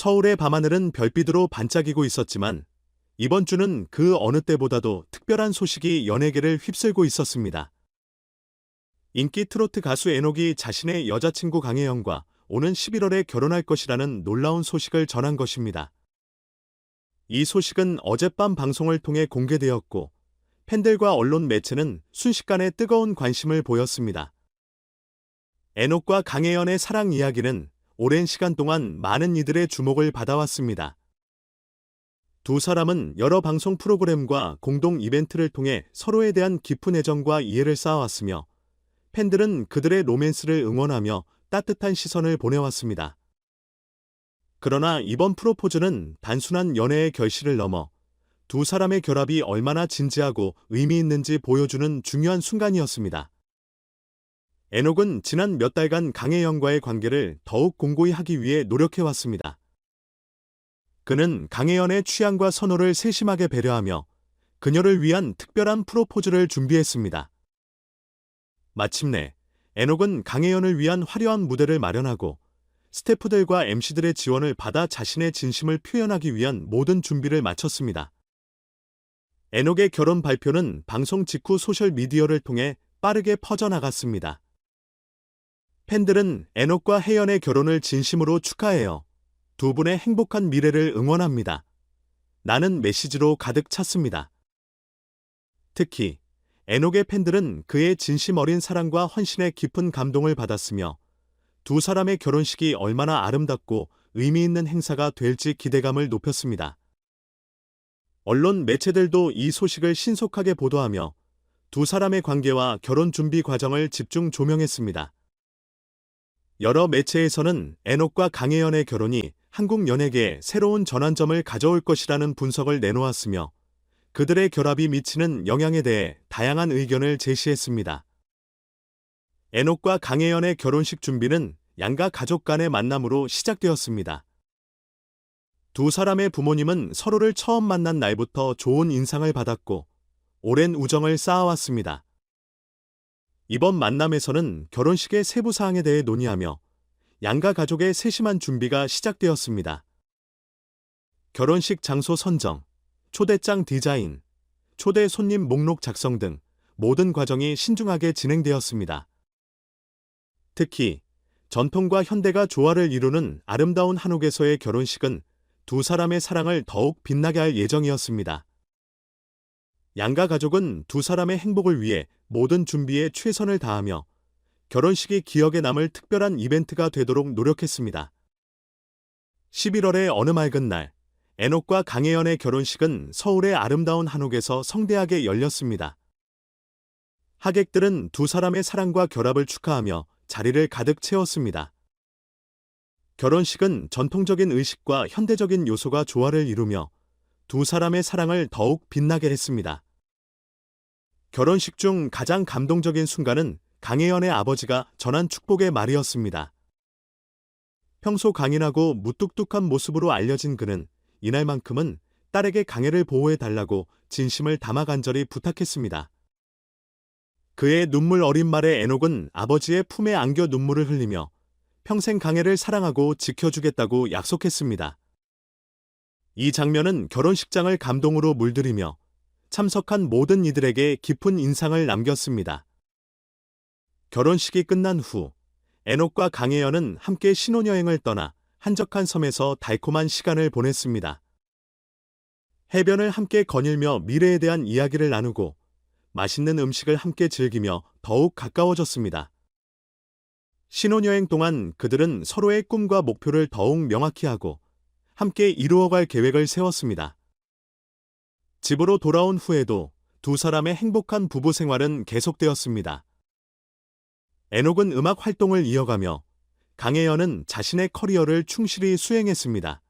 서울의 밤하늘은 별빛으로 반짝이고 있었지만 이번 주는 그 어느 때보다도 특별한 소식이 연예계를 휩쓸고 있었습니다. 인기 트로트 가수 에녹이 자신의 여자친구 강혜영과 오는 11월에 결혼할 것이라는 놀라운 소식을 전한 것입니다. 이 소식은 어젯밤 방송을 통해 공개되었고 팬들과 언론 매체는 순식간에 뜨거운 관심을 보였습니다. 에녹과 강혜연의 사랑 이야기는 오랜 시간 동안 많은 이들의 주목을 받아왔습니다. 두 사람은 여러 방송 프로그램과 공동 이벤트를 통해 서로에 대한 깊은 애정과 이해를 쌓아왔으며 팬들은 그들의 로맨스를 응원하며 따뜻한 시선을 보내왔습니다. 그러나 이번 프로포즈는 단순한 연애의 결실을 넘어 두 사람의 결합이 얼마나 진지하고 의미 있는지 보여주는 중요한 순간이었습니다. 에녹은 지난 몇 달간 강혜연과의 관계를 더욱 공고히 하기 위해 노력해왔습니다. 그는 강혜연의 취향과 선호를 세심하게 배려하며 그녀를 위한 특별한 프로포즈를 준비했습니다. 마침내 에녹은 강혜연을 위한 화려한 무대를 마련하고 스태프들과 MC들의 지원을 받아 자신의 진심을 표현하기 위한 모든 준비를 마쳤습니다. 에녹의 결혼 발표는 방송 직후 소셜미디어를 통해 빠르게 퍼져나갔습니다. 팬들은 에녹과 혜연의 결혼을 진심으로 축하해요. 두 분의 행복한 미래를 응원합니다. 나는 메시지로 가득 찼습니다. 특히 에녹의 팬들은 그의 진심 어린 사랑과 헌신에 깊은 감동을 받았으며 두 사람의 결혼식이 얼마나 아름답고 의미 있는 행사가 될지 기대감을 높였습니다. 언론 매체들도 이 소식을 신속하게 보도하며 두 사람의 관계와 결혼 준비 과정을 집중 조명했습니다. 여러 매체에서는 에녹과 강혜연의 결혼이 한국 연예계에 새로운 전환점을 가져올 것이라는 분석을 내놓았으며 그들의 결합이 미치는 영향에 대해 다양한 의견을 제시했습니다. 에녹과 강혜연의 결혼식 준비는 양가 가족 간의 만남으로 시작되었습니다. 두 사람의 부모님은 서로를 처음 만난 날부터 좋은 인상을 받았고 오랜 우정을 쌓아왔습니다. 이번 만남에서는 결혼식의 세부 사항에 대해 논의하며 양가 가족의 세심한 준비가 시작되었습니다. 결혼식 장소 선정, 초대장 디자인, 초대 손님 목록 작성 등 모든 과정이 신중하게 진행되었습니다. 특히 전통과 현대가 조화를 이루는 아름다운 한옥에서의 결혼식은 두 사람의 사랑을 더욱 빛나게 할 예정이었습니다. 양가 가족은 두 사람의 행복을 위해 모든 준비에 최선을 다하며 결혼식이 기억에 남을 특별한 이벤트가 되도록 노력했습니다. 11월의 어느 맑은 날, 에녹과 강혜연의 결혼식은 서울의 아름다운 한옥에서 성대하게 열렸습니다. 하객들은 두 사람의 사랑과 결합을 축하하며 자리를 가득 채웠습니다. 결혼식은 전통적인 의식과 현대적인 요소가 조화를 이루며 두 사람의 사랑을 더욱 빛나게 했습니다. 결혼식 중 가장 감동적인 순간은 강혜연의 아버지가 전한 축복의 말이었습니다. 평소 강인하고 무뚝뚝한 모습으로 알려진 그는 이날만큼은 딸에게 강혜를 보호해 달라고 진심을 담아 간절히 부탁했습니다. 그의 눈물 어린 말에 에녹은 아버지의 품에 안겨 눈물을 흘리며 평생 강혜를 사랑하고 지켜주겠다고 약속했습니다. 이 장면은 결혼식장을 감동으로 물들이며 참석한 모든 이들에게 깊은 인상을 남겼습니다. 결혼식이 끝난 후 에녹과 강혜연은 함께 신혼여행을 떠나 한적한 섬에서 달콤한 시간을 보냈습니다. 해변을 함께 거닐며 미래에 대한 이야기를 나누고 맛있는 음식을 함께 즐기며 더욱 가까워졌습니다. 신혼여행 동안 그들은 서로의 꿈과 목표를 더욱 명확히 하고 함께 이루어갈 계획을 세웠습니다. 집으로 돌아온 후에도 두 사람의 행복한 부부 생활은 계속되었습니다. 에녹은 음악 활동을 이어가며 강혜연은 자신의 커리어를 충실히 수행했습니다.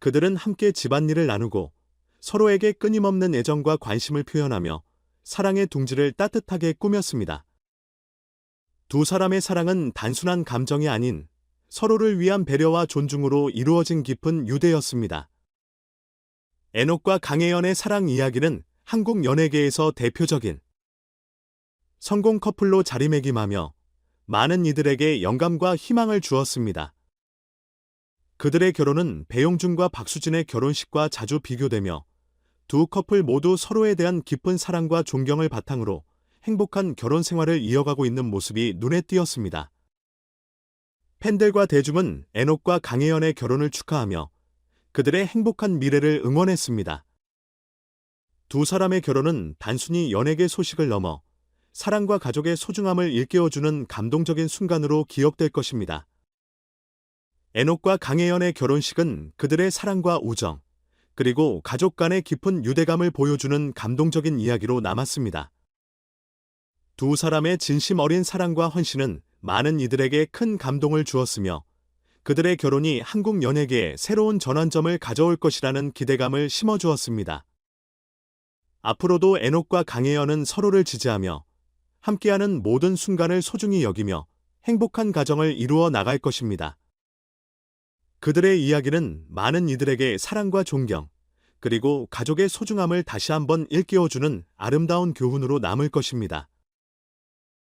그들은 함께 집안일을 나누고 서로에게 끊임없는 애정과 관심을 표현하며 사랑의 둥지를 따뜻하게 꾸몄습니다. 두 사람의 사랑은 단순한 감정이 아닌 서로를 위한 배려와 존중으로 이루어진 깊은 유대였습니다. 에녹과 강혜연의 사랑 이야기는 한국 연예계에서 대표적인 성공 커플로 자리매김하며 많은 이들에게 영감과 희망을 주었습니다. 그들의 결혼은 배용준과 박수진의 결혼식과 자주 비교되며 두 커플 모두 서로에 대한 깊은 사랑과 존경을 바탕으로 행복한 결혼 생활을 이어가고 있는 모습이 눈에 띄었습니다. 팬들과 대중은 애녹과 강혜연의 결혼을 축하하며 그들의 행복한 미래를 응원했습니다. 두 사람의 결혼은 단순히 연예계 소식을 넘어 사랑과 가족의 소중함을 일깨워주는 감동적인 순간으로 기억될 것입니다. 애녹과 강혜연의 결혼식은 그들의 사랑과 우정, 그리고 가족 간의 깊은 유대감을 보여주는 감동적인 이야기로 남았습니다. 두 사람의 진심 어린 사랑과 헌신은 많은 이들에게 큰 감동을 주었으며 그들의 결혼이 한국 연예계에 새로운 전환점을 가져올 것이라는 기대감을 심어주었습니다. 앞으로도 애녹과 강혜연은 서로를 지지하며 함께하는 모든 순간을 소중히 여기며 행복한 가정을 이루어 나갈 것입니다. 그들의 이야기는 많은 이들에게 사랑과 존경, 그리고 가족의 소중함을 다시 한번 일깨워주는 아름다운 교훈으로 남을 것입니다.